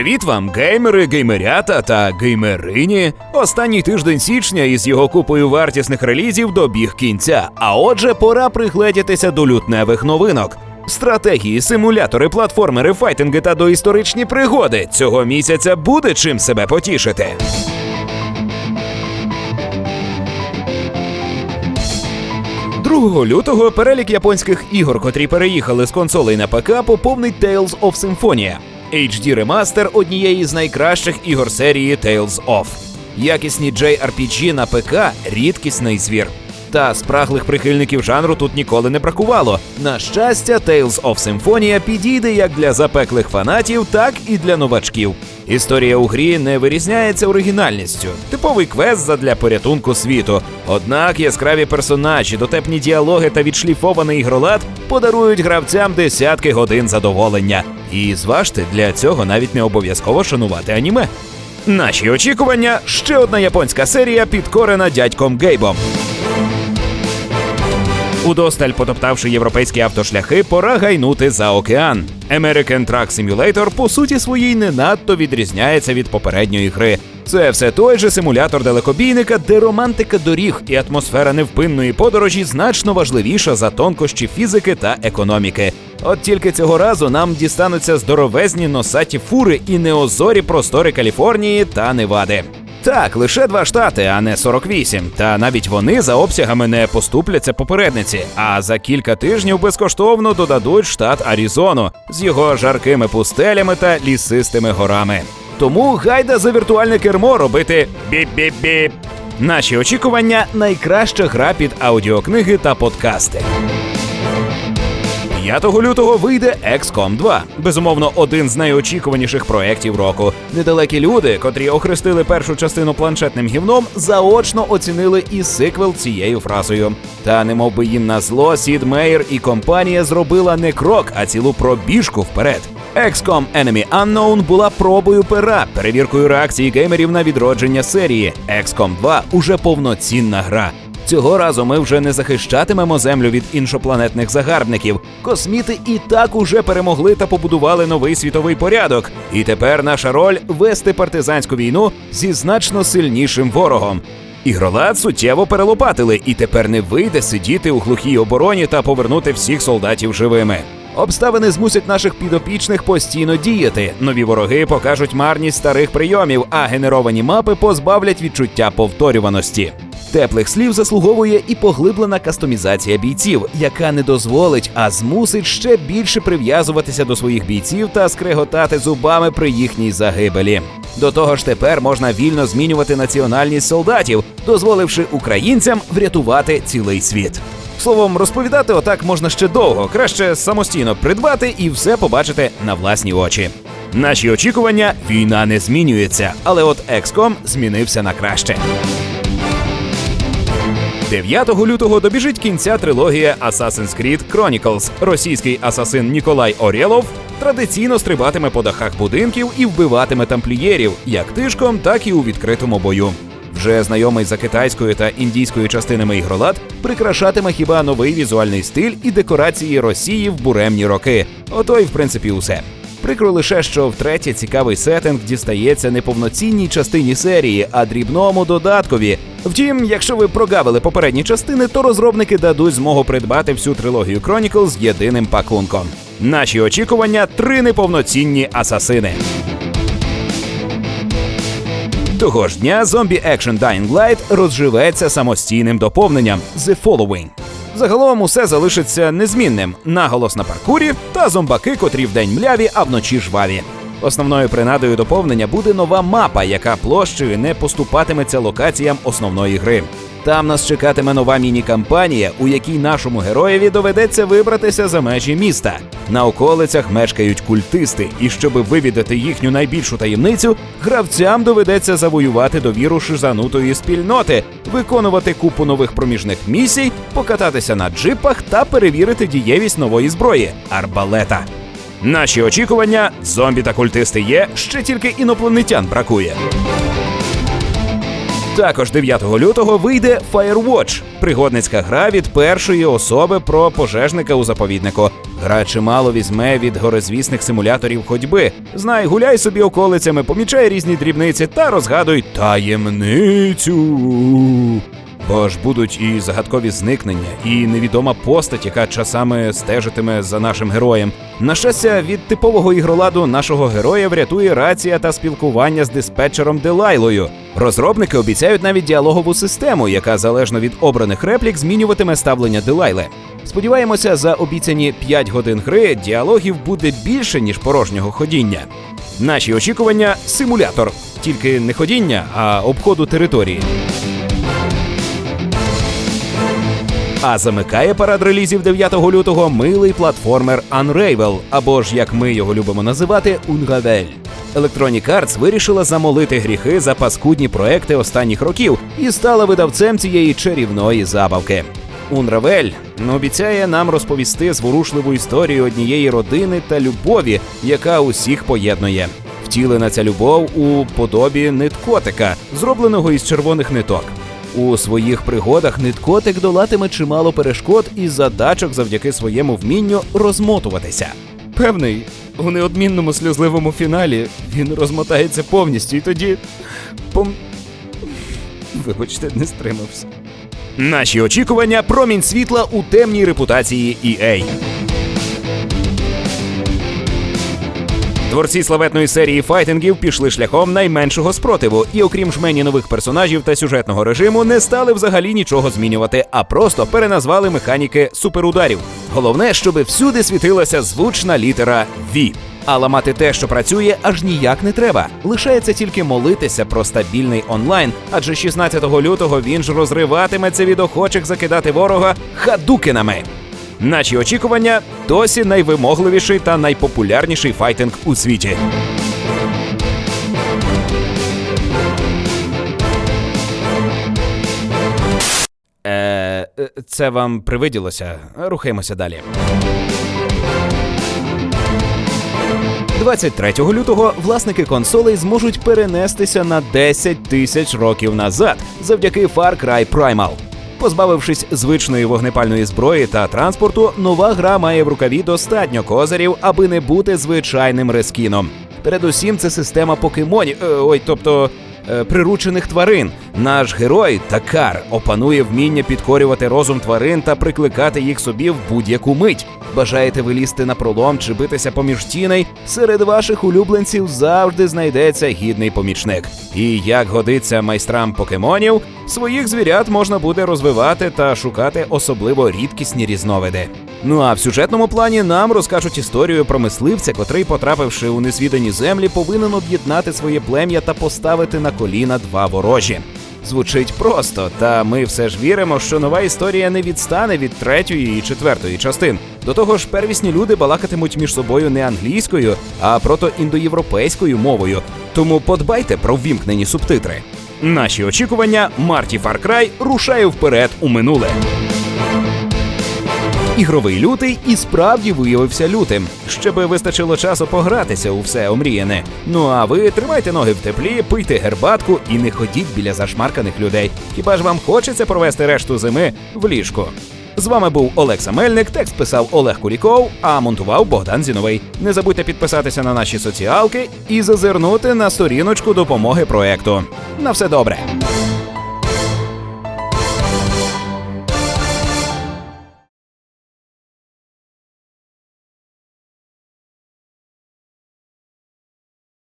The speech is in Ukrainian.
Привіт вам, геймери, геймерята та геймерині. Останній тиждень січня із його купою вартісних релізів добіг кінця. А отже, пора пригледітися до лютневих новинок. Стратегії, симулятори, платформери, файтинги та доісторичні пригоди цього місяця буде чим себе потішити. Другого лютого перелік японських ігор, котрі переїхали з консолей на ПК, поповнить Tales of Symphonia. HD ремастер однієї з найкращих ігор серії Tales of. Якісні JRPG на ПК рідкісний звір. Та спраглих прихильників жанру тут ніколи не бракувало. На щастя, Tales of Symphonia підійде як для запеклих фанатів, так і для новачків. Історія у грі не вирізняється оригінальністю, типовий квест задля порятунку світу. Однак яскраві персонажі, дотепні діалоги та відшліфований ігролад подарують гравцям десятки годин задоволення. І зважте, для цього навіть не обов'язково шанувати аніме. Наші очікування ще одна японська серія, підкорена дядьком Гейбом. Удосталь потоптавши європейські автошляхи, пора гайнути за океан. American Truck Simulator по суті своїй не надто відрізняється від попередньої гри. Це все той же симулятор далекобійника, де романтика доріг і атмосфера невпинної подорожі значно важливіша за тонкощі фізики та економіки. От тільки цього разу нам дістануться здоровезні носаті фури і неозорі простори Каліфорнії та Невади. Так, лише два штати, а не 48. Та навіть вони за обсягами не поступляться попередниці. А за кілька тижнів безкоштовно додадуть штат Арізону з його жаркими пустелями та лісистими горами. Тому гайда за віртуальне кермо робити біп-біп-біп. Наші очікування найкраща гра під аудіокниги та подкасти. 5 лютого вийде XCOM 2. Безумовно, один з найочікуваніших проєктів року. Недалекі люди, котрі охрестили першу частину планшетним гівном, заочно оцінили і сиквел цією фразою. Та немов би їм на зло, Сід Мейер і компанія зробила не крок, а цілу пробіжку вперед. XCOM Enemy Unknown була пробою пера, перевіркою реакції геймерів на відродження серії. XCOM 2 уже повноцінна гра. Цього разу ми вже не захищатимемо землю від іншопланетних загарбників. Косміти і так уже перемогли та побудували новий світовий порядок. І тепер наша роль вести партизанську війну зі значно сильнішим ворогом. Ігролад суттєво перелопатили, і тепер не вийде сидіти у глухій обороні та повернути всіх солдатів живими. Обставини змусять наших підопічних постійно діяти. Нові вороги покажуть марність старих прийомів, а генеровані мапи позбавлять відчуття повторюваності. Теплих слів заслуговує і поглиблена кастомізація бійців, яка не дозволить, а змусить ще більше прив'язуватися до своїх бійців та скреготати зубами при їхній загибелі. До того ж, тепер можна вільно змінювати національність солдатів, дозволивши українцям врятувати цілий світ. Словом, розповідати отак можна ще довго, краще самостійно придбати і все побачити на власні очі. Наші очікування війна не змінюється, але от XCOM змінився на краще. 9 лютого добіжить кінця трилогія Assassin's Creed Chronicles. Російський асасин Ніколай Орєлов традиційно стрибатиме по дахах будинків і вбиватиме тамплієрів як тишком, так і у відкритому бою. Вже знайомий за китайською та індійською частинами ігролад прикрашатиме хіба новий візуальний стиль і декорації Росії в буремні роки. Ото й в принципі усе. Прикро лише, що втретє цікавий сеттинг дістається не повноцінній частині серії, а дрібному додаткові. Втім, якщо ви прогавили попередні частини, то розробники дадуть змогу придбати всю трилогію Chronicles з єдиним пакунком. Наші очікування три неповноцінні асасини. Того ж дня зомбі Action Dying Light розживеться самостійним доповненням The Following. Загалом усе залишиться незмінним: наголос на паркурі та зомбаки, котрі вдень мляві, а вночі жваві. Основною принадою доповнення буде нова мапа, яка площею не поступатиметься локаціям основної гри. Там нас чекатиме нова міні-кампанія, у якій нашому героєві доведеться вибратися за межі міста. На околицях мешкають культисти, і щоб вивідати їхню найбільшу таємницю, гравцям доведеться завоювати довіру шизанутої спільноти, виконувати купу нових проміжних місій, покататися на джипах та перевірити дієвість нової зброї арбалета. Наші очікування зомбі та культисти є, ще тільки інопланетян бракує. Також 9 лютого вийде Firewatch – пригодницька гра від першої особи про пожежника у заповіднику. Гра чимало візьме від горизвісних симуляторів ходьби. Знай, гуляй собі околицями, помічай різні дрібниці та розгадуй таємницю. Бо ж будуть і загадкові зникнення, і невідома постать, яка часами стежитиме за нашим героєм. На щастя, від типового ігроладу нашого героя врятує рація та спілкування з диспетчером Делайлою. Розробники обіцяють навіть діалогову систему, яка залежно від обраних реплік змінюватиме ставлення Делайли. Сподіваємося, за обіцяні 5 годин гри діалогів буде більше ніж порожнього ходіння. Наші очікування симулятор, тільки не ходіння, а обходу території. А замикає парад релізів 9 лютого милий платформер Unravel, або ж як ми його любимо називати, Unravel. Electronic Arts вирішила замолити гріхи за паскудні проекти останніх років і стала видавцем цієї чарівної забавки. Unravel обіцяє нам розповісти зворушливу історію однієї родини та любові, яка усіх поєднує. Втілена ця любов у подобі ниткотика, зробленого із червоних ниток. У своїх пригодах ниткотик долатиме чимало перешкод і задачок завдяки своєму вмінню розмотуватися. Певний, у неодмінному сльозливому фіналі він розмотається повністю і тоді. Пом... Вибачте, не стримався. Наші очікування промінь світла у темній репутації EA. Творці славетної серії файтингів пішли шляхом найменшого спротиву, і окрім жмені нових персонажів та сюжетного режиму, не стали взагалі нічого змінювати, а просто переназвали механіки суперударів. Головне, щоб всюди світилася звучна літера V. А ламати те, що працює, аж ніяк не треба. Лишається тільки молитися про стабільний онлайн, адже 16 лютого він ж розриватиметься від охочих закидати ворога хадукинами. Наші очікування досі найвимогливіший та найпопулярніший файтинг у світі. Е, це вам привиділося. Рухаємося далі. 23 лютого власники консолей зможуть перенестися на 10 тисяч років назад завдяки Far Cry Primal. Позбавившись звичної вогнепальної зброї та транспорту, нова гра має в рукаві достатньо козирів, аби не бути звичайним рескіном. Передусім, це система покемонів, е, ой, тобто приручених тварин. Наш герой Такар опанує вміння підкорювати розум тварин та прикликати їх собі в будь-яку мить. Бажаєте вилізти на пролом чи битися поміж тіней? Серед ваших улюбленців завжди знайдеться гідний помічник. І як годиться майстрам покемонів, своїх звірят можна буде розвивати та шукати особливо рідкісні різновиди. Ну а в сюжетному плані нам розкажуть історію про мисливця, котрий, потрапивши у несвідані землі, повинен об'єднати своє плем'я та поставити на коліна два ворожі. Звучить просто, та ми все ж віримо, що нова історія не відстане від третьої і четвертої частин. До того ж, первісні люди балакатимуть між собою не англійською, а протоіндоєвропейською мовою. Тому подбайте про ввімкнені субтитри. Наші очікування Марті Фаркрай рушає вперед у минуле. Ігровий лютий і справді виявився лютим. Ще би вистачило часу погратися у все омріяне. Ну а ви тримайте ноги в теплі, пийте гербатку і не ходіть біля зашмарканих людей. Хіба ж вам хочеться провести решту зими в ліжку? З вами був Олекса Мельник, текст писав Олег Куліков, а монтував Богдан Зіновий. Не забудьте підписатися на наші соціалки і зазирнути на сторіночку допомоги проекту. На все добре.